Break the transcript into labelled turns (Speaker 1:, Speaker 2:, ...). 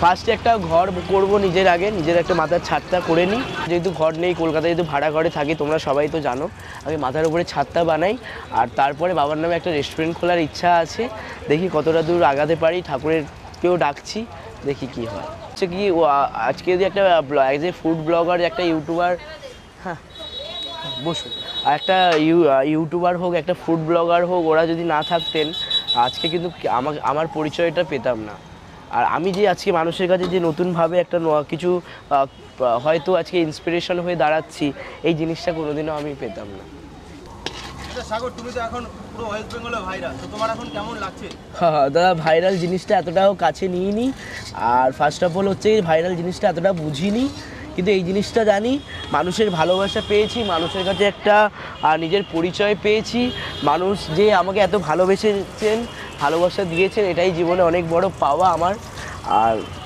Speaker 1: ফার্স্টে একটা ঘর করব নিজের আগে, নিজের একটা মাথার ছাদটা করে নিই। যেহেতু ঘর নেই কলকাতায়, যেহেতু ভাড়া ঘরে থাকি, তোমরা সবাই তো জানো, আমি মাথার উপরে ছাদটা বানাই। আর তারপরে বাবার নামে একটা রেস্টুরেন্ট খোলার ইচ্ছা আছে। দেখি কতটা দূর আগাতে পারি, ঠাকুরেরকেও ডাকছি, দেখি কি হয়। হচ্ছে কি আজকে যদি একটা অ্যাজ এ ফুড ব্লগার একটা ইউটিউবার হ্যাঁ বসুন। আর একটা ইউ ইউটিউবার হোক, একটা ফুড ব্লগার হোক, ওরা যদি না থাকতেন, আজকে কিন্তু আমার পরিচয়টা পেতাম না। আর আমি যে আজকে মানুষের কাছে যে নতুনভাবে একটা কিছু হয়তো আজকে ইন্সপিরেশন হয়ে দাঁড়াচ্ছি এই জিনিসটা কোনোদিনও আমি পেতাম না।
Speaker 2: আচ্ছা সাগর তুমি তো এখন পুরো ওয়েস্ট বেঙ্গলে ভাইরাল তো তোমার এখন কেমন লাগছে?
Speaker 1: হ্যাঁ, দাদা ভাইরাল জিনিসটা এতটাও কাছে নিইনি আর ফার্স্ট অফ অল হচ্ছে ভাইরাল জিনিসটা এতটা বুঝিনি কিন্তু এই জিনিসটা জানি, মানুষের ভালোবাসা পেয়েছি, মানুষের কাছে একটা নিজের পরিচয় পেয়েছি, মানুষ যে আমাকে এত ভালোবেসেছেন, ভালোবাসা দিয়েছেন, এটাই জীবনে অনেক বড় পাওয়া আমার। আর